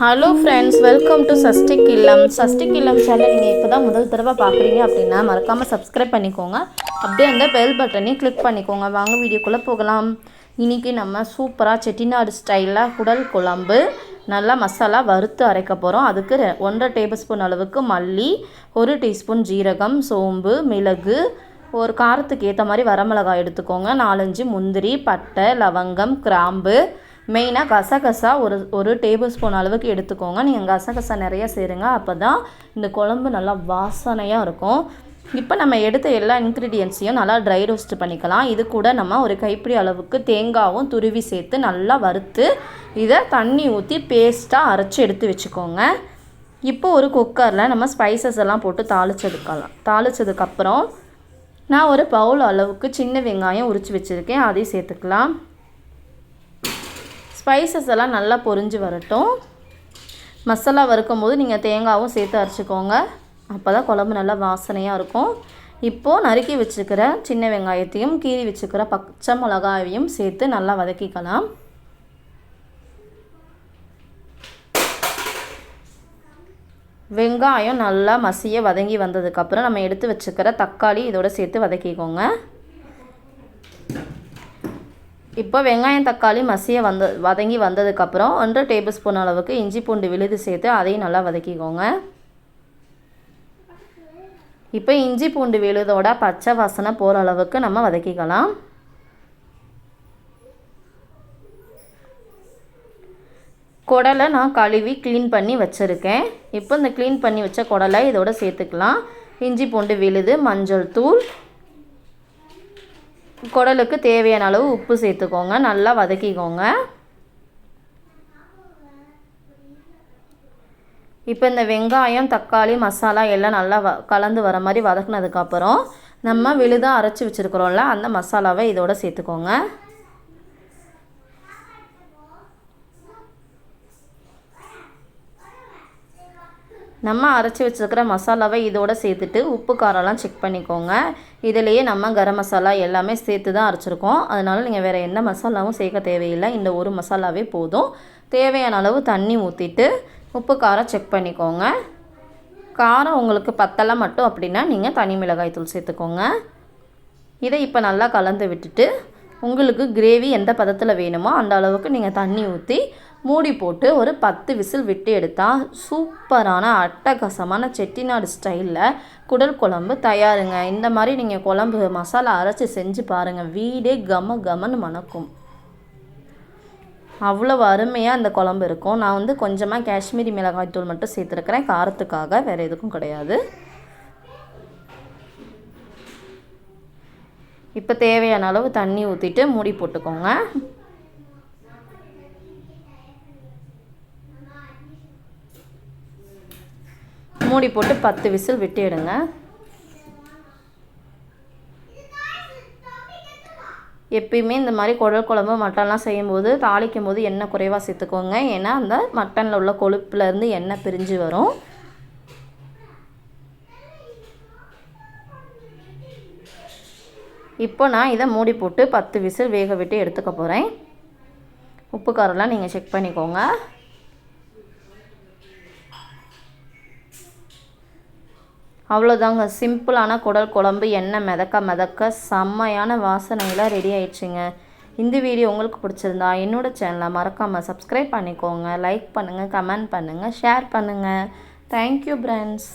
Hello friends welcome to சஸ்டிக் இல்லம் சஸ்டிக் இல்லம் சேனல் நீங்கள் இப்போ தான் முதல் தடவை பார்க்குறீங்க அப்படின்னா மறக்காமல் சப்ஸ்கிரைப் பண்ணிக்கோங்க. அப்படியே அந்த பெல் பட்டனையும் கிளிக் பண்ணிக்கோங்க. வாங்க வீடியோக்குள்ளே போகலாம். இன்றைக்கி நம்ம சூப்பராக செட்டிநாடு ஸ்டைலில் குடல் குழம்பு நல்லா மசாலா வறுத்து அரைக்க போகிறோம் அதுக்கு ரெ- ஒன்றரை டேபிள் ஸ்பூன் அளவுக்கு மல்லி ஒரு டீஸ்பூன் ஜீரகம் சோம்பு மிளகு ஒரு காரத்துக்கு ஏற்ற மாதிரி வரமிளகாய் எடுத்துக்கோங்க. நாலஞ்சு முந்திரி பட்டை லவங்கம் கிராம்பு மெயினாக கசகசா ஒரு ஒரு டேபிள் ஸ்பூன் அளவுக்கு எடுத்துக்கோங்க. நீங்கள் கசகசா நிறைய சேருங்க. அப்போ தான் இந்த குழம்பு நல்லா வாசனையாக இருக்கும். இப்போ நம்ம எடுத்த எல்லா இன்க்ரீடியன்ஸையும் நல்லா ட்ரை ரோஸ்ட் பண்ணிக்கலாம். இது கூட நம்ம ஒரு கைப்பிடி அளவுக்கு தேங்காவும் துருவி சேர்த்து நல்லா வறுத்து இதை தண்ணி ஊற்றி பேஸ்ட்டாக அரைச்சி எடுத்து வச்சுக்கோங்க. இப்போ ஒரு குக்கரில் நம்ம ஸ்பைசஸ் எல்லாம் போட்டு தாளிச்சதுக்கலாம். தாளிச்சதுக்கப்புறம் நான் ஒரு பவுல் அளவுக்கு சின்ன வெங்காயம் உரித்து வச்சுருக்கேன். அதையும் சேர்த்துக்கலாம். ஸ்பைசஸ் எல்லாம் நல்லா பொரிஞ்சு வரட்டும். மசாலா வறுக்கும் போது நீங்கள் தேங்காவும் சேர்த்து அரைச்சிக்கோங்க. அப்போ தான் குழம்பு நல்லா வாசனையாக இருக்கும். இப்போது நறுக்கி வச்சுக்கிற சின்ன வெங்காயத்தையும் கீறி வச்சுக்கிற பச்சை மிளகாயையும் சேர்த்து நல்லா வதக்கிக்கலாம். வெங்காயம் நல்லா மசிய வதங்கி வந்ததுக்கப்புறம் நம்ம எடுத்து வச்சுக்கிற தக்காளி இதோட சேர்த்து வதக்கிக்கோங்க. இப்போ வெங்காயம் தக்காளி மசிய வந்த வதங்கி வந்ததுக்கப்புறம் ஒன்றரை டேபிள் ஸ்பூன் அளவுக்கு இஞ்சி பூண்டு விழுது சேர்த்து அதையும் நல்லா வதக்கிக்கோங்க. இப்போ இஞ்சி பூண்டு விழுதோட பச்சை வாசனை போகிற அளவுக்கு நம்ம வதக்கிக்கலாம். குடலை நான் கழுவி க்ளீன் பண்ணி வச்சுருக்கேன். இப்போ இந்த க்ளீன் பண்ணி வச்ச குடலை இதோட சேர்த்துக்கலாம். இஞ்சி பூண்டு விழுது மஞ்சள் தூள் குடலுக்கு தேவையான அளவு உப்பு சேர்த்துக்கோங்க. நல்லா வதக்கிக்கோங்க. இப்போ இந்த வெங்காயம் தக்காளி மசாலா எல்லாம் நல்லா வ கலந்து வர மாதிரி வதக்குனதுக்கப்புறம் நம்ம விழுதாக அரைச்சி வச்சுருக்குறோம்ல அந்த மசாலாவை இதோட சேர்த்துக்கோங்க. நம்ம அரைச்சி வச்சுருக்கிற மசாலாவை இதோட சேர்த்துட்டு உப்பு காரம்லாம் செக் பண்ணிக்கோங்க. இதிலேயே நம்ம கரம் மசாலா எல்லாமே சேர்த்து தான் அரைச்சிருக்கோம். அதனால் நீங்கள் வேறு எந்த மசாலாவும் சேர்க்க தேவையில்லை. இந்த ஒரு மசாலாவே போதும். தேவையான அளவு தண்ணி ஊற்றிட்டு உப்பு காரம் செக் பண்ணிக்கோங்க. காரம் உங்களுக்கு பத்தலை மட்டும் அப்படின்னா நீங்கள் தனி மிளகாய் தூள் சேர்த்துக்கோங்க. இதை இப்போ நல்லா கலந்து விட்டுட்டு உங்களுக்கு கிரேவி எந்த பதத்தில் வேணுமோ அந்த அளவுக்கு நீங்கள் தண்ணி ஊற்றி மூடி போட்டு ஒரு பத்து விசில் விட்டு எடுத்தால் சூப்பரான அட்டகாசமான செட்டிநாடு ஸ்டைலில் குடல் குழம்பு தயாருங்க. இந்த மாதிரி நீங்கள் குழம்பு மசாலா அரைச்சி செஞ்சு பாருங்கள் வீடே கம கமன்னு மணக்கும். அவ்வளோ அருமையாக அந்த குழம்பு இருக்கும். நான் வந்து கொஞ்சமாக காஷ்மீரி மிளகாய் தூள் மட்டும் சேர்த்துருக்குறேன். காரத்துக்காக வேறு எதுக்கும் கிடையாது. இப்போ தேவையான அளவு தண்ணி ஊற்றிட்டு மூடி போட்டுக்கோங்க. மூடி போட்டு பத்து விசில் விட்டுடுங்க எப்பயுமே இந்த மாதிரி குடல் குழம்பு மட்டன்லாம் செய்யும்போது தாளிக்கும் போது எண்ணெய் குறைவாக சேர்த்துக்கோங்க. ஏன்னா அந்த மட்டனில் உள்ள கொழுப்புலேருந்து எண்ணெய் பிரிஞ்சு வரும். இப்போ நான் இதை மூடி போட்டு பத்து விசில் வேக விட்டு எடுத்துக்க போகிறேன் உப்பு காரம்லாம் நீங்கள் செக் பண்ணிக்கோங்க. அவ்வளோதாங்க சிம்பிளான குடல் குழம்பு எண்ணெய் மிதக்க மிதக்க செம்மையான வாசனையில் ரெடி ஆயிடுச்சுங்க. இந்த வீடியோ உங்களுக்கு பிடிச்சிருந்தா என்னோடய சேனலை மறக்காமல் சப்ஸ்கிரைப் பண்ணிக்கோங்க. லைக் பண்ணுங்கள் கமெண்ட் பண்ணுங்கள் ஷேர் பண்ணுங்கள் தேங்க்யூ ஃப்ரெண்ட்ஸ்